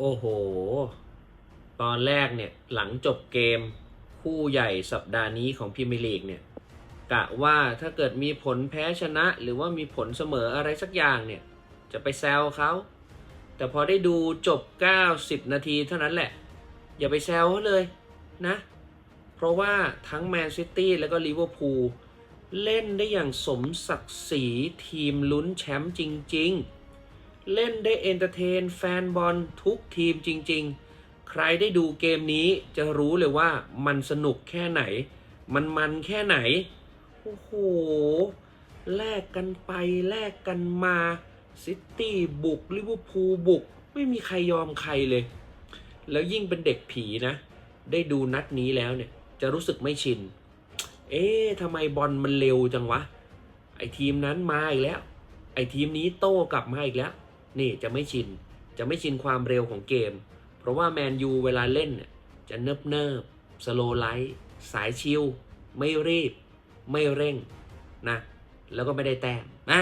โอ้โห ตอนแรกเนี่ยหลังจบเกมคู่ใหญ่สัปดาห์นี้ของพรีเมียร์ลีกเนี่ยกะว่าถ้าเกิดมีผลแพ้ชนะหรือว่ามีผลเสมออะไรสักอย่างเนี่ย จะไปแซวเขาแต่พอได้ดูจบ 90 นาทีเท่านั้นแหละ อย่าไปแซวเขาเลยนะ เพราะว่าทั้งแมนซิตี้แล้วก็ลิเวอร์พูลเล่นได้อย่างสมศักดิ์ศรีทีมลุ้นแชมป์จริง ๆ เล่นได้เอนเตอร์เทนแฟนบอลทุกทีมจริง ๆ ใครได้ดูเกมนี้จะรู้เลยว่ามันสนุกแค่ไหน มันมันแค่ไหน โอ้โห แลกกันไปแลกกันมา ซิตี้บุกลิเวอร์พูลบุก ไม่มีใครยอมใครเลย แล้วยิ่งเป็นเด็กผีนะ ได้ดูนัดนี้แล้วเนี่ย จะรู้สึกไม่ชิน เอ๊ะทำไมบอลมันเร็วจังวะ ไอทีมนั้นมาอีกแล้ว ไอทีมนี้โต้กลับมาอีกแล้ว นี่จะไม่ชิน จะไม่ชินความเร็วของเกม เพราะว่าแมนยูเวลาเล่นเนี่ยจะเนิบเนิบสโลไลท์สายชิลไม่รีบ ไม่เร่งนะ แล้วก็ไม่ได้แต้มนะ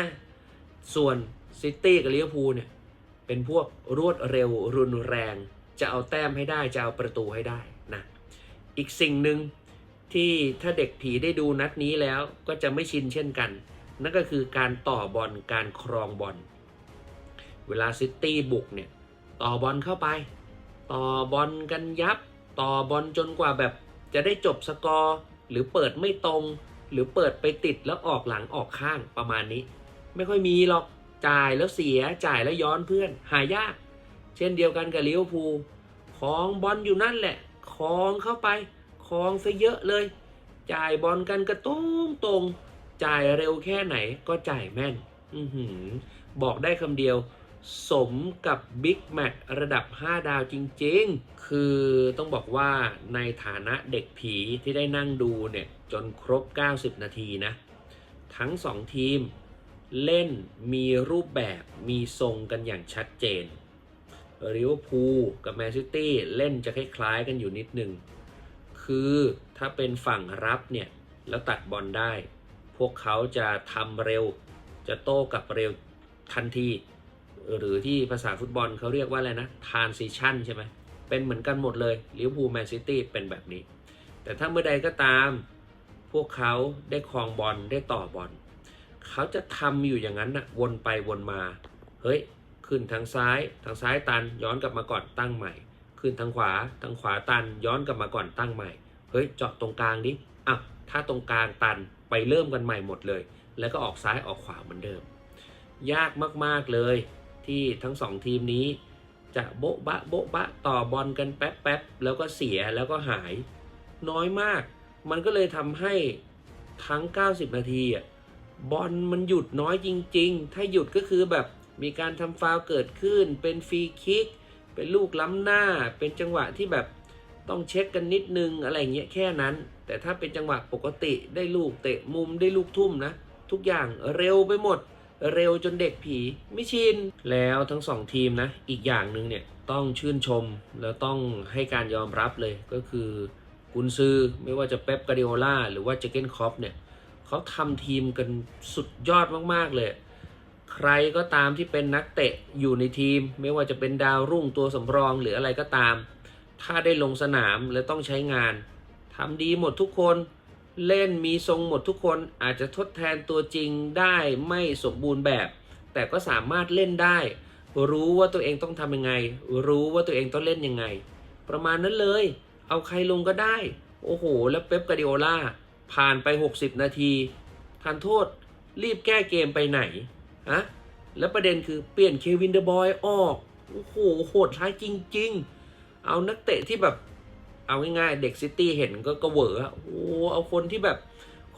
ส่วนซิตี้กับลิเวอร์พูลเนี่ยเป็นพวกรวดเร็วรุนแรง จะเอาแต้มให้ได้จะเอาประตูให้ได้นะอีกสิ่งหนึ่งที่ถ้าเด็กผีได้ดูนัดนี้แล้วก็จะไม่ชินเช่นกัน นั่นก็คือการต่อบอลการครองบอล เวลาซิตี้บุกเนี่ยต่อบอลเข้าไป ต่อบอลกันยับ ต่อบอลจนกว่าแบบจะได้จบสกอร์ หรือเปิดไม่ตรง หรือเปิดไปติดแล้วออกหลังออกข้างประมาณนี้ ไม่ค่อยมีหรอกจ่ายแล้วเสียจ่ายแล้วย้อนเพื่อนหายาก เช่นเดียวกันกับลิเวอร์พูลคลองบอลอยู่นั่นแหละคลองเข้าไปคลองซะเยอะเลย จ่ายบอลกันกระตุ้งตรง จ่ายเร็วแค่ไหนก็จ่ายแม่น อือหือบอกได้คำเดียว สมกับบิ๊กแมตช์ระดับ 5 ดาวจริงๆ คือต้องบอกว่าในฐานะเด็กผีที่ได้นั่งดูเนี่ยจนครบ 90 นาทีนะ ทั้ง 2 ทีมเล่นมีรูปแบบมีทรงกันอย่างชัดเจนริวพูกับแมนซิตี้เล่นจะคล้ายๆกันอยู่นิดนึง คือถ้าเป็นฝั่งรับเนี่ย แล้วตัดบอลได้ พวกเขาจะทำเร็ว จะโต้กลับเร็วทันที หรือที่ภาษาฟุตบอลเขาเรียกว่าอะไรนะ transition ใช่ไหมเป็นเหมือนกันหมดเลยลิเวอร์พูลแมนซิตี้เป็นแบบนี้ แต่ถ้าเมื่อใดก็ตาม พวกเขาได้ครองบอลได้ต่อบอลเขาจะทำอยู่อย่างนั้นนะวนไปวนมา เฮ้ย ขึ้นทางซ้าย ทางซ้ายตันย้อนกลับมาก่อนตั้งใหม่ ขึ้นทางขวาทางขวาตันย้อนกลับมาก่อนตั้งใหม่ เฮ้ยเจาะตรงกลางดิอะถ้าตรงกลางตันไปเริ่มกันใหม่หมดเลย แล้วก็ออกซ้ายออกขวาเหมือนเดิม ยากมากๆเลย ที่ทั้งสองทีมนี้ จะโบ๊ะบะโบ๊ะบะต่อบอลกันแป๊บแป๊บแล้วก็เสียแล้วก็หาย น้อยมาก มันก็เลยทำให้ทั้ง 90 นาทีอะบอลมันหยุดน้อยจริง ๆ ถ้าหยุดก็คือแบบมีการทำฟาวเกิดขึ้น เป็นฟรีคิก เป็นลูกล้ำหน้า เป็นจังหวะที่แบบต้องเช็คกันนิดนึงอะไรเงี้ยแค่นั้น แต่ถ้าเป็นจังหวะปกติได้ลูกเตะมุมได้ลูกทุ่มนะ ทุกอย่างเร็วไปหมด เร็วจนเด็กผีไม่ชิน แล้วทั้งสองทีมนะ อีกอย่างหนึ่งเนี่ยต้องชื่นชมแล้วต้องให้การยอมรับเลยก็คือกุนซือไม่ว่าจะเป๊ปกาเดโอล่าหรือว่าเจเกนคอปเนี่ยเขาทำทีมกันสุดยอดมากๆเลย ใครก็ตามที่เป็นนักเตะอยู่ในทีม ไม่ว่าจะเป็นดาวรุ่งตัวสำรองหรืออะไรก็ตาม ถ้าได้ลงสนามและต้องใช้งานทำดีหมดทุกคน เล่นมีทรงหมดทุกคนอาจจะทดแทนตัวจริงได้ไม่สมบูรณ์แบบ แต่ก็สามารถเล่นได้ รู้ว่าตัวเองต้องทำยังไง รู้ว่าตัวเองต้องเล่นยังไง ประมาณนั้นเลย เอาใครลงก็ได้ โอ้โห แล้วเป๊ปกาดิโอล่าผ่านไป 60 นาทีทานโทษ รีบแก้เกมไปไหนฮะแล้วประเด็นคือเปลี่ยนเควินเดอะบอยออก โอ้โหโหดร้ายจริง ๆ เอานักเตะที่แบบ เอาง่ายๆ เด็กซิตี้เห็นก็กระเวออโอ้โหเอาคนที่แบบ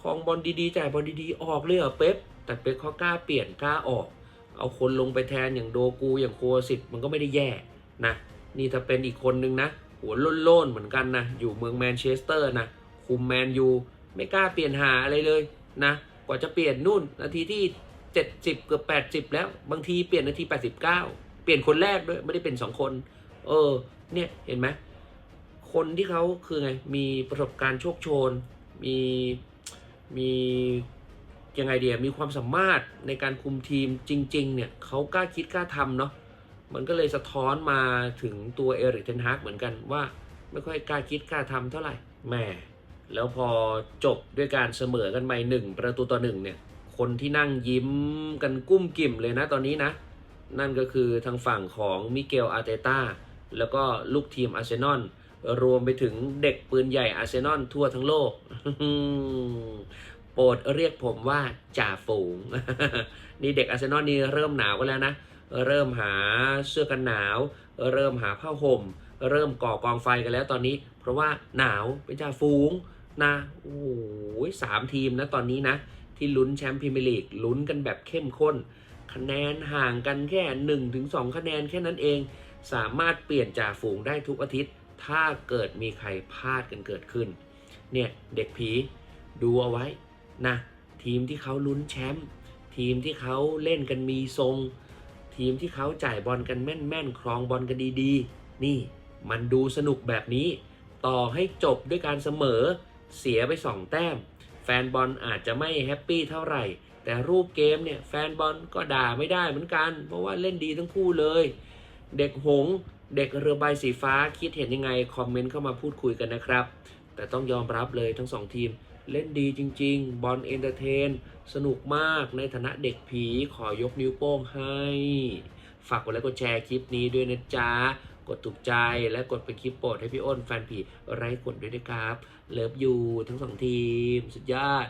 ครองบอลดีๆ จ่ายบอลดีๆ ออกเลยเหรอเป๊ปแต่เป๊ปเขากล้าเปลี่ยนกล้าออก เอาคนลงไปแทนอย่างโดกูอย่างโคสิตมันก็ไม่ได้แย่นะ นี่ถ้าเป็นอีกคนนึงนะ หัวโล้นๆเหมือนกันนะ อยู่เมืองแมนเชสเตอร์นะ คุมแมนยูไม่กล้าเปลี่ยนหาอะไรเลยนะ กว่าจะเปลี่ยนนู่นนาทีที่ 70 เกือบ 80 แล้ว บางทีเปลี่ยนนาที 89 เปลี่ยนคนแรกด้วยไม่ได้เป็น 2 คน เออ เนี่ยเห็นไหม คนที่เขาคือไง มีประสบการณ์โชคโชน มีมียังไงเดียมีความสามารถในการคุมทีมจริง ๆ เนี่ยเขากล้าคิดกล้าทำเนาะมันก็เลยสะท้อนมาถึงตัวเอริกเทนฮากเหมือนกันว่าไม่ค่อยกล้าคิดกล้าทำเท่าไหร่แหม่แล้วพอจบด้วยการเสมอกันไปหนึ่งประตูต่อหนึ่งเนี่ยคนที่นั่งยิ้มกันกุ้มกิ่มเลยนะตอนนี้นะ นั่นก็คือทางฝั่งของมิเกลอาร์เตต้าแล้วก็ลูกทีมอาร์เซนอล รวมไปถึงเด็กปืนใหญ่อาร์เซนอลทั่วทั้งโลก โปรดเรียกผมว่าจ่าฝูง นี่เด็กอาร์เซนอลนี่เริ่มหนาวกันแล้วนะ เริ่มหาเสื้อกันหนาว เริ่มหาผ้าห่ม เริ่มก่อกองไฟกันแล้วตอนนี้ เพราะว่าหนาวเป็นจ่าฝูงนะโอ้โหสามทีมนะตอนนี้นะ ที่ลุ้นแชมป์พรีเมียร์ลีกลุ้นกันแบบเข้มข้น คะแนนห่างกันแค่ 1-2ถึง2คะแนนแค่นั้นเอง สามารถเปลี่ยนจ่าฝูงได้ทุกอาทิตย์ ถ้าเกิดมีใครพลาดกันเกิดขึ้น เนี่ยเด็กผีดูเอาไว้นะทีมที่เขาลุ้นแชมป์ทีมที่เขาเล่นกันมีทรง ทีมที่เขาจ่ายบอลกันแม่นๆครองบอลกันดีๆ นี่มันดูสนุกแบบนี้ ต่อให้จบด้วยการเสมอเสียไป 2 แต้ม แฟนบอลอาจจะไม่แฮปปี้เท่าไหร่ แต่รูปเกมเนี่ยแฟนบอลก็ด่าไม่ได้เหมือนกัน เพราะว่าเล่นดีทั้งคู่เลย เด็กหง เด็กเรือใบสีฟ้าคิดเห็นยังไง คอมเมนต์เข้ามาพูดคุยกันนะครับ แต่ต้องยอมรับเลยทั้งสองทีม เล่นดีจริง ๆ บอลเอนเตอร์เทน สนุกมากในฐานะเด็กผีขอยกนิ้วโป้งให้ ฝากกดไลค์กดแชร์คลิปนี้ด้วยนะจ๊ะ กดถูกใจและกดเป็นคลิปโปรดให้พี่อ้นแฟนผีไร้กดด้วยนะครับ เลิฟยูทั้งสองทีม สุดยอด